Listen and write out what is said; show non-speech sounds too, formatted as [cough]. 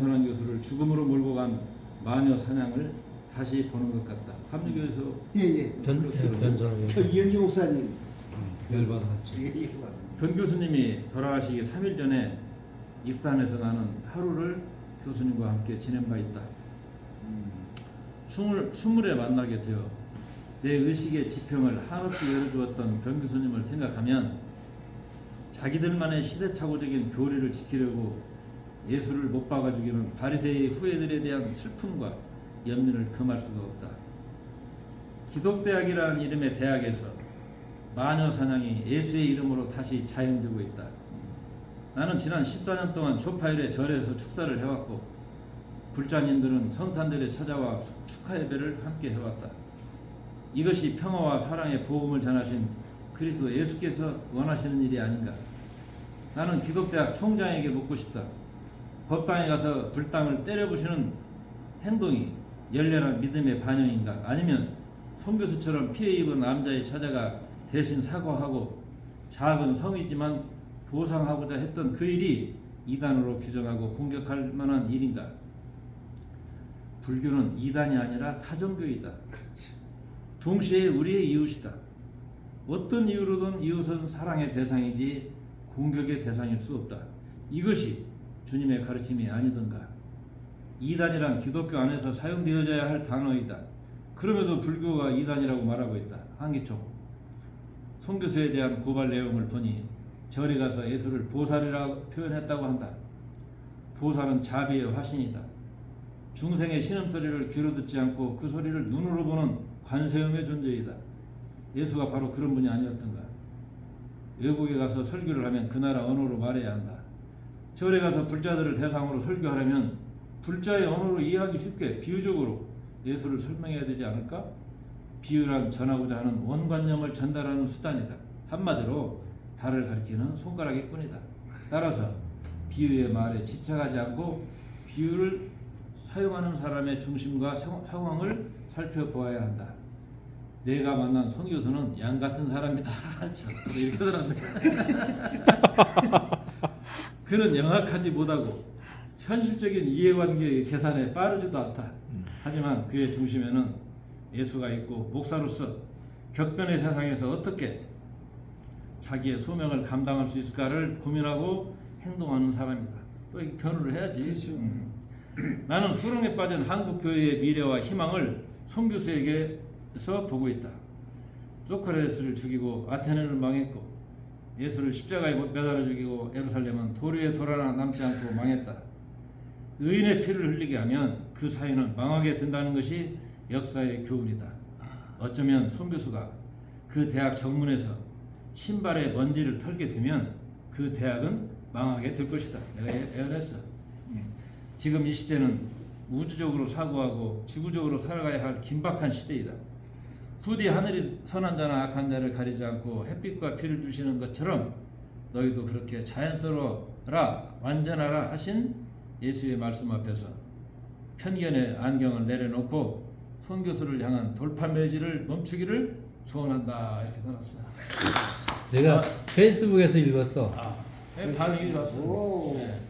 선한 교수를 죽음으로 몰고 간 마녀 사냥을 다시 보는 것 같다. 감리교에서 예예. 변 변선을 저 이현주 목사님. 열받았지. 예, 예. 변 교수님이 돌아가시기 3일 전에 익산에서 나는 하루를 교수님과 함께 지낸 바 있다. 스물, 스물에 만나게 되어 내 의식의 지평을 한없이 열어주었던 변 교수님을 생각하면 자기들만의 시대착오적인 교리를 지키려고 예수를 못 박아 죽이는 바리새의 후예들에 대한 슬픔과 연민을 금할 수가 없다. 기독대학이라는 이름의 대학에서 마녀 사냥이 예수의 이름으로 다시 자행되고 있다. 나는 지난 14년 동안 조파일의 절에서 축사를 해왔고 불자님들은 성탄들에 찾아와 축하 예배를 함께 해왔다. 이것이 평화와 사랑의 복음을 전하신 그리스도 예수께서 원하시는 일이 아닌가. 나는 기독대학 총장에게 묻고 싶다. 법당에 가서 불당을 때려부시는 행동이 열렬한 믿음의 반영인가? 아니면 손 교수처럼 피해 입은 남자의 찾아가 대신 사과하고 작은 성이지만 보상하고자 했던 그 일이 이단으로 규정하고 공격할 만한 일인가? 불교는 이단이 아니라 타종교이다. 그렇지. 동시에 우리의 이웃이다. 어떤 이유로든 이웃은 사랑의 대상이지 공격의 대상일 수 없다. 이것이 주님의 가르침이 아니던가. 이단이란 기독교 안에서 사용되어져야 할 단어이다. 그럼에도 불교가 이단이라고 말하고 있다. 한기총. 송 교수에 대한 고발 내용을 보니 절에 가서 예수를 보살이라 표현했다고 한다. 보살은 자비의 화신이다. 중생의 신음소리를 귀로 듣지 않고 그 소리를 눈으로 보는 관세음의 존재이다. 예수가 바로 그런 분이 아니었던가. 외국에 가서 설교를 하면 그 나라 언어로 말해야 한다. 절에 가서 불자들을 대상으로 설교하려면 불자의 언어로 이해하기 쉽게 비유적으로 예수를 설명해야 되지 않을까? 비유란 전하고자 하는 원관념을 전달하는 수단이다. 한마디로 달을 가리키는 손가락일 뿐이다. 따라서 비유의 말에 집착하지 않고 비유를 사용하는 사람의 중심과 상- 상황을 살펴보아야 한다. 내가 만난 송 교수는 양 같은 사람이다. [laughs] 이렇게 하더란데. [laughs] 그는 영악하지 못하고 현실적인 이해관계의 계산에 빠르지도 않다. 하지만 그의 중심에는 예수가 있고 목사로서 격변의 세상에서 어떻게 자기의 소명을 감당할 수 있을까를 고민하고 행동하는 사람이다. 또 이렇게 변호를 해야지. 그렇죠. 음. 나는 수렁에 빠진 한국 교회의 미래와 희망을 송 교수에게서 보고 있다. 소크라테스를 죽이고 아테네는 망했고 예수를 십자가에 매달아 죽이고 예루살렘은 도리에 돌아나 남지 않고 망했다. 의인의 피를 흘리게 하면 그 사회는 망하게 된다는 것이 역사의 교훈이다. 어쩌면 손 교수가 그 대학 정문에서 신발에 먼지를 털게 되면 그 대학은 망하게 될 것이다. 내가 예- 예언했어. 음. 지금 이 시대는 우주적으로 사고하고 지구적으로 살아가야 할 긴박한 시대이다. 부디 하늘이 선한 자나 악한 자를 가리지 않고 햇빛과 비를 주시는 것처럼 너희도 그렇게 자연스러워라 완전하라 하신 예수의 말씀 앞에서 편견의 안경을 내려놓고 손 교수를 향한 돌파 매질을 멈추기를 소원한다 이렇게 써놨어. 내가 아. 페이스북에서 읽었어. 아, 반응이 좋았어. 오. 네.